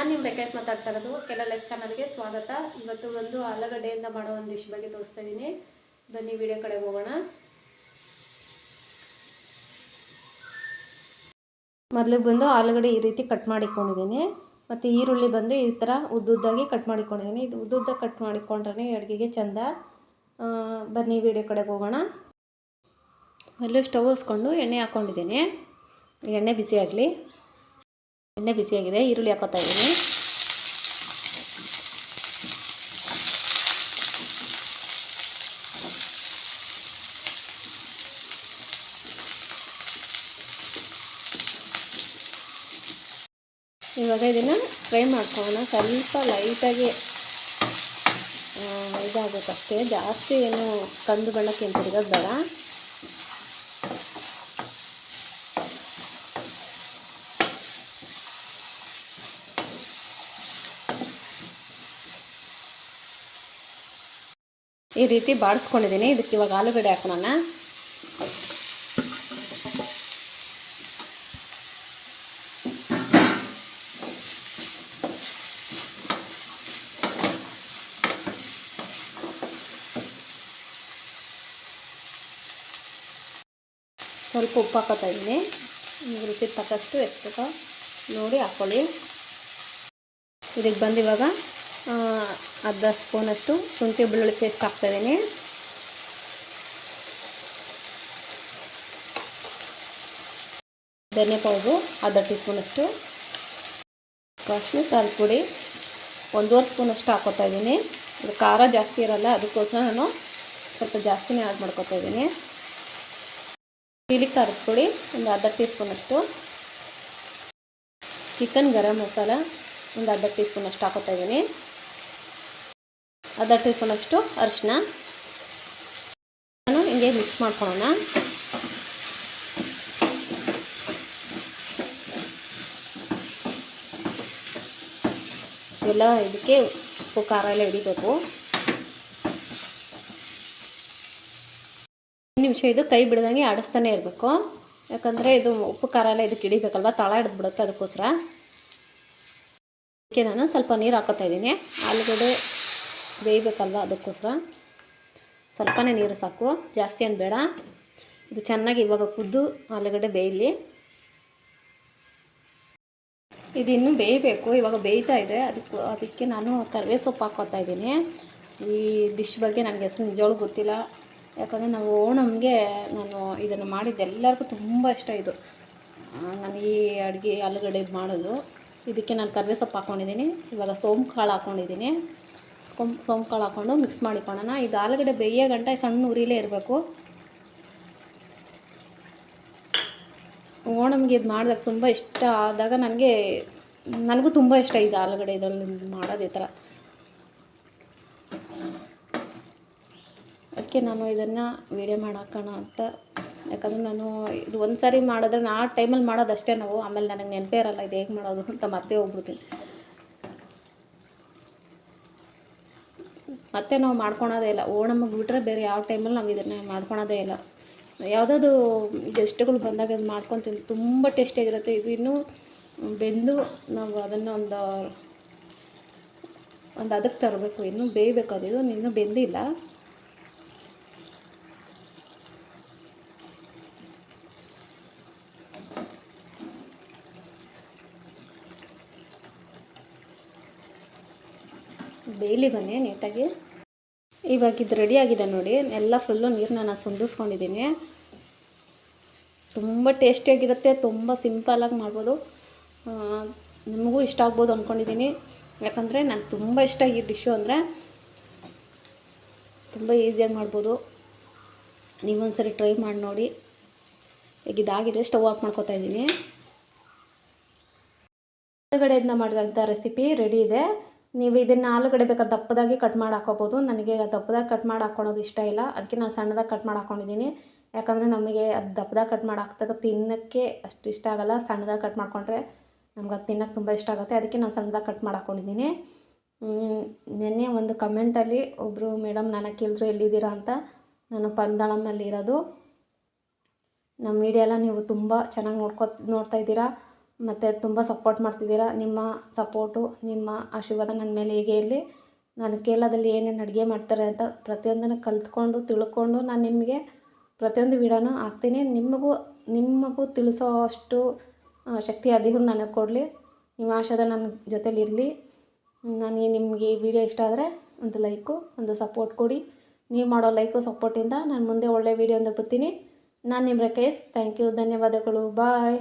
ನಾನು ನಿಮ್ಮ ರೆಕೈಸ್ ಮಾತಾಡ್ತಾ ಇರೋದು ಕೆಲ ಲೈಫ್ ಚಾನಲ್ಗೆ ಸ್ವಾಗತ. ಇವತ್ತು ಒಂದು ಆಲೂಗಡ್ಡೆಯಿಂದ ಮಾಡೋ ಒಂದು ಡಿಶ್ ಬಗ್ಗೆ ತೋರಿಸ್ತಾ ಇದ್ದೀನಿ ಬನ್ನಿ ವಿಡಿಯೋ ಕಡೆಗೆ ಹೋಗೋಣ. ಮೊದಲು ಬಂದು ಆಲೂಗಡ್ಡೆ ಈ ರೀತಿ ಕಟ್ ಮಾಡಿಕೊಂಡಿದ್ದೀನಿ. ಮತ್ತು ಈರುಳ್ಳಿ ಬಂದು ಈ ಥರ ಉದ್ದುದ್ದಾಗಿ ಕಟ್ ಮಾಡಿಕೊಂಡಿದ್ದೀನಿ. ಇದು ಉದ್ದುದ್ದ ಕಟ್ ಮಾಡಿಕೊಂಡ್ರೆ ಅಡುಗೆಗೆ ಚೆಂದ. ಬನ್ನಿ ವಿಡಿಯೋ ಕಡೆಗೆ ಹೋಗೋಣ. ಮೊದಲು ಸ್ಟವ್ ಹಸ್ಕೊಂಡು ಎಣ್ಣೆ ಹಾಕ್ಕೊಂಡಿದ್ದೀನಿ ಎಣ್ಣೆ ಬಿಸಿ ಆಗಲಿ. ಎಣ್ಣೆ ಬಿಸಿಯಾಗಿದೆ, ಈರುಳ್ಳಿ ಹಾಕೋತಾ ಇದ್ದೀನಿ. ಇವಾಗ ಇದನ್ನು ಫ್ರೈ ಮಾಡ್ಕೋಣ ಸ್ವಲ್ಪ ಲೈಟಾಗಿ ಇದಾಗುತ್ತಷ್ಟೇ ಜಾಸ್ತಿ ಏನು ಕಂದು ಬಣ್ಣಕ್ಕೆ ತಿರುಗೋದು ಬೇಡ. ಈ ರೀತಿ ಬಾಡಿಸ್ಕೊಂಡಿದ್ದೀನಿ. ಇದಕ್ಕೆ ಇವಾಗ ಆಲೂಗಡ್ಡೆ ಹಾಕೋಣ ಸ್ವಲ್ಪ ಉಪ್ಪು ಹಾಕೋತಾ ಇದ್ದೀನಿ. ನಿಮ್ಗೆ ರುಚಿ ತಕ್ಕಷ್ಟು ಎಷ್ಟು ನೋಡಿ ಹಾಕ್ಕೊಳ್ಳಿ ಇದಕ್ಕೆ ಬಂದು ಇವಾಗ ಆ, ಅರ್ಧ ಸ್ಪೂನಷ್ಟು ಶುಂಠಿ ಬೆಳ್ಳುಳ್ಳಿ ಪೇಸ್ಟ್ ಹಾಕ್ತಾಯಿದ್ದೀನಿ ಧನಿಯಾ ಪೌಡ್ರು ಅರ್ಧ ಟೀ ಸ್ಪೂನಷ್ಟು. ಕಾಶ್ಮೀರ್ ಖಾರದ ಪುಡಿ ಒಂದೂವರೆ ಸ್ಪೂನಷ್ಟು ಹಾಕೋತಾ ಇದ್ದೀನಿ. ಇದು ಖಾರ ಜಾಸ್ತಿ ಇರಲ್ಲ, ಅದಕ್ಕೋಸ್ಕರ ನಾನು ಸ್ವಲ್ಪ ಜಾಸ್ತಿನೇ ಆ್ಯಡ್ ಮಾಡ್ಕೋತಾ ಇದ್ದೀನಿ. ಚಿಲಿ ಖಾರದ ಪುಡಿ ಒಂದು ಅರ್ಧ ಟೀ ಸ್ಪೂನಷ್ಟು. ಚಿಕನ್ ಗರಂ ಮಸಾಲ ಒಂದು ಅರ್ಧ ಟೀ ಸ್ಪೂನಷ್ಟು ಹಾಕೋತಾ ಇದ್ದೀನಿ. ಅರ್ಧ ಟೀ ಸ್ಪೂನಷ್ಟು ಅರಿಶಿನ ನಾನು ಹಿಂಗೆ ಮಿಕ್ಸ್ ಮಾಡ್ಕೊಳ್ಳೋಣ. ಎಲ್ಲ ಇದಕ್ಕೆ ಉಪ್ಪು, ಖಾರ ಎಲ್ಲ ಹಿಡಿಬೇಕು. ನಿಮಿಷ ಇದು ಕೈ ಬಿಡ್ದಂಗೆ ಆಡಿಸ್ತಾನೆ ಇರಬೇಕು. ಯಾಕಂದರೆ ಇದು ಉಪ್ಪು, ಖಾರ ಎಲ್ಲ ಇದಕ್ಕೆ ಹಿಡಿಬೇಕಲ್ವ? ತಳ ಹಿಡಿದ್ಬಿಡುತ್ತೆ ಅದಕ್ಕೋಸ್ಕರ. ಅದಕ್ಕೆ ನಾನು ಸ್ವಲ್ಪ ನೀರು ಹಾಕೋತಾ ಇದ್ದೀನಿ. ಆಲೂಗಡ್ಡೆ ಬೇಯಬೇಕಲ್ವ ಅದಕ್ಕೋಸ್ಕರ? ಸ್ವಲ್ಪನೇ ನೀರು ಸಾಕು. ಜಾಸ್ತಿ ಏನು ಬೇಡ. ಇದು ಚೆನ್ನಾಗಿ ಇವಾಗ ಕುದ್ದು ಆಲೂಗಡ್ಡೆ ಬೇಯಲಿ. ಇದು ಇನ್ನೂ ಬೇಯಬೇಕು. ಇವಾಗ ಬೇಯ್ತಾ ಇದೆ. ಅದಕ್ಕೆ ಅದಕ್ಕೆ ನಾನು ಕರಿವೇ ಸೊಪ್ಪು ಹಾಕೋತಾ ಇದ್ದೀನಿ. ಈ ಡಿಶ್ ಬಗ್ಗೆ ನನಗೆ ಹೆಸರು ನಿಜವಾಗ್ಲೂ ಗೊತ್ತಿಲ್ಲ. ಯಾಕಂದರೆ ನಾವು ಓಣಮ್ಗೆ ನಾನು ಇದನ್ನು ಮಾಡಿದ್ದೆ ಎಲ್ಲರಿಗೂ ತುಂಬ ಇಷ್ಟ ಇದು. ನಾನು ಈ ಅಡುಗೆ ಆಲೂಗಡ್ಡೆ ಇದು ಮಾಡೋದು. ಇದಕ್ಕೆ ನಾನು ಕರಿವೇ ಸೊಪ್ಪು ಹಾಕ್ಕೊಂಡಿದ್ದೀನಿ ಇವಾಗ ಸೋಂಪು ಕಾಳು ಹಾಕ್ಕೊಂಡಿದ್ದೀನಿ ಸೋಂಪು ಸೋಂಪು ಕಾಳು ಹಾಕ್ಕೊಂಡು ಮಿಕ್ಸ್ ಮಾಡಿಕೊಳ್ಳೋಣ. ಇದು ಆಲೂಗಡ್ಡೆ ಬೇಯೋ ಗಂಟೆ ಸಣ್ಣ ಉರಿಲೇ ಇರಬೇಕು. ಓಣಮ್ಗೆ ಇದು ಮಾಡಿದಾಗ ತುಂಬ ಇಷ್ಟ ಆದಾಗ ನನಗೆ, ನನಗೂ ತುಂಬ ಇಷ್ಟ ಇದು ಆಲೂಗಡ್ಡೆ ಇದರಲ್ಲಿ ಮಾಡೋದು ಈ ಥರ. ಅದಕ್ಕೆ ನಾನು ಇದನ್ನು ವೀಡಿಯೋ ಮಾಡಾಕೋಣ ಅಂತ. ಯಾಕಂದರೆ ನಾನು ಇದು ಒಂದು ಸಾರಿ ಮಾಡಿದ್ರೆ ನಾ ಆ ಟೈಮಲ್ಲಿ ಮಾಡೋದಷ್ಟೇ ನಾವು. ಆಮೇಲೆ ನನಗೆ ನೆನಪೇ ಇರಲ್ಲ ಇದು ಹೇಗೆ ಮಾಡೋದು ಅಂತ ಮತ್ತೆ ಹೋಗ್ಬಿಡ್ತೀನಿ. ಮತ್ತೆ ನಾವು ಮಾಡ್ಕೊಳೋದೇ ಇಲ್ಲ. ಓಣಮ್ಗೆ ಬಿಟ್ಟರೆ ಬೇರೆ ಯಾವ ಟೈಮಲ್ಲಿ ನಾವು ಇದನ್ನು ಮಾಡ್ಕೊಳೋದೇ ಇಲ್ಲ. ಯಾವುದಾದ್ರು ಗೆಸ್ಟ್ಗಳು ಬಂದಾಗ ಇದು ಮಾಡ್ಕೊತೀನಿ ತುಂಬ ಟೇಸ್ಟಿಯಾಗಿರುತ್ತೆ ಇದು ಇನ್ನೂ ಬೆಂದು ನಾವು ಅದನ್ನು ಒಂದು ಒಂದು ಅದಕ್ಕೆ ತರಬೇಕು. ಇನ್ನೂ ಬೇಯಬೇಕು ಅದು. ಇನ್ನೂ ಬೆಂದಿಲ್ಲ. ಬೇಯಲಿ ಬನ್ನಿ ನೀಟಾಗಿ. ಇವಾಗ ಇದು ರೆಡಿ ಆಗಿದೆ ನೋಡಿ. ಎಲ್ಲ ಫುಲ್ಲು ನೀರನ್ನ ನಾನು ಸುಂದಿಸ್ಕೊಂಡಿದ್ದೀನಿ ತುಂಬ ಟೇಸ್ಟಿಯಾಗಿರುತ್ತೆ ತುಂಬ ಸಿಂಪಲಾಗಿ ಮಾಡ್ಬೋದು. ನಿಮಗೂ ಇಷ್ಟ ಆಗ್ಬೋದು ಅಂದ್ಕೊಂಡಿದ್ದೀನಿ ಯಾಕಂದರೆ ನನಗೆ ತುಂಬ ಇಷ್ಟ ಈ ಡಿಶ್ಶು ಅಂದರೆ. ತುಂಬ ಈಸಿಯಾಗಿ ಮಾಡ್ಬೋದು. ನೀವೊಂದ್ಸರಿ ಟ್ರೈ ಮಾಡಿ ನೋಡಿ. ಈಗ ಇದಾಗಿದೆ ಸ್ಟವ್ ಆಫ್ ಮಾಡ್ಕೊತಾ ಇದ್ದೀನಿ. ಹೊರಗಡೆಯಿಂದ ಮಾಡಿದಂಥ ರೆಸಿಪಿ ರೆಡಿ ಇದೆ. ನೀವು ಇದನ್ನು ಆಲೂಗಡ್ಡೆ ಬೇಕಾದ ದಪ್ಪದಾಗಿ ಕಟ್ ಮಾಡಿ ಹಾಕೋಬೋದು. ನನಗೆ ದಪ್ಪದಾಗಿ ಕಟ್ ಮಾಡಿ ಹಾಕ್ಕೊಳೋದು ಇಷ್ಟ ಇಲ್ಲ. ಅದಕ್ಕೆ ನಾನು ಸಣ್ಣದಾಗಿ ಕಟ್ ಮಾಡಿ ಹಾಕ್ಕೊಂಡಿದ್ದೀನಿ ಯಾಕಂದರೆ ನಮಗೆ ಅದು ದಪ್ಪದಾಗಿ ಕಟ್ ಮಾಡಿ ಹಾಕಿದಾಗ ತಿನ್ನೋಕ್ಕೆ ಅಷ್ಟು ಇಷ್ಟ ಆಗೋಲ್ಲ. ಸಣ್ಣದಾಗಿ ಕಟ್ ಮಾಡಿಕೊಂಡ್ರೆ ನಮ್ಗೆ ಅದು ತಿನ್ನೋಕ್ಕೆ ತುಂಬ ಇಷ್ಟ ಆಗುತ್ತೆ. ಅದಕ್ಕೆ ನಾನು ಸಣ್ಣದಾಗಿ ಕಟ್ ಮಾಡಿ ಹಾಕ್ಕೊಂಡಿದ್ದೀನಿ ನಿನ್ನೆ ಒಂದು ಕಮೆಂಟಲ್ಲಿ ಒಬ್ಬರು ಮೇಡಮ್ ನನಗೆ ಕೇಳಿದ್ರು, ಎಲ್ಲಿದ್ದೀರಾ ಅಂತ? ನಾನು ಪಂದಳಮಲ್ಲಿ ಇರೋದು ನಮ್ಮ ವಿಡಿಯೋ ಎಲ್ಲ ನೀವು ತುಂಬ ಚೆನ್ನಾಗಿ ನೋಡ್ಕೊ ನೋಡ್ತಾ ಇದ್ದೀರಾ? ಮತ್ತು ತುಂಬ ಸಪೋರ್ಟ್ ಮಾಡ್ತಿದ್ದೀರ? ನಿಮ್ಮ ಸಪೋರ್ಟು ನಿಮ್ಮ ಆಶೀರ್ವಾದ ನನ್ನ ಮೇಲೆ ಹೇಗೆ ಇರಲಿ? ನಾನು ಕೇರಳದಲ್ಲಿ ಏನೇನು ಅಡುಗೆ ಮಾಡ್ತಾರೆ ಅಂತ ಪ್ರತಿಯೊಂದನ್ನು ಕಲಿತ್ಕೊಂಡು, ತಿಳ್ಕೊಂಡು ನಾನು ನಿಮಗೆ ಪ್ರತಿಯೊಂದು ವಿಡಿಯೋನೂ ಹಾಕ್ತೀನಿ. ನಿಮಗೂ ನಿಮಗೂ ತಿಳಿಸೋ ಅಷ್ಟು ಶಕ್ತಿ ಆ ದೇವ್ರು ನನಗೆ ಕೊಡಲಿ. ನಿಮ್ಮ ಆಶಾದ ನನ್ನ ಜೊತೇಲಿ ಇರಲಿ. ನಾನು ನಿಮಗೆ ಈ ವಿಡಿಯೋ ಇಷ್ಟ ಆದರೆ ಒಂದು ಲೈಕು, ಒಂದು ಸಪೋರ್ಟ್ ಕೊಡಿ. ನೀವು ಮಾಡೋ ಲೈಕು ಸಪೋರ್ಟಿಂದ ನಾನು ಮುಂದೆ ಒಳ್ಳೆ ವೀಡಿಯೋ ಅಂತ ಬರ್ತೀನಿ ನಾನು ನಿಮ್ಮ ರಕೇಶ್ ಥ್ಯಾಂಕ್ ಯು ಧನ್ಯವಾದಗಳು. ಬಾಯ್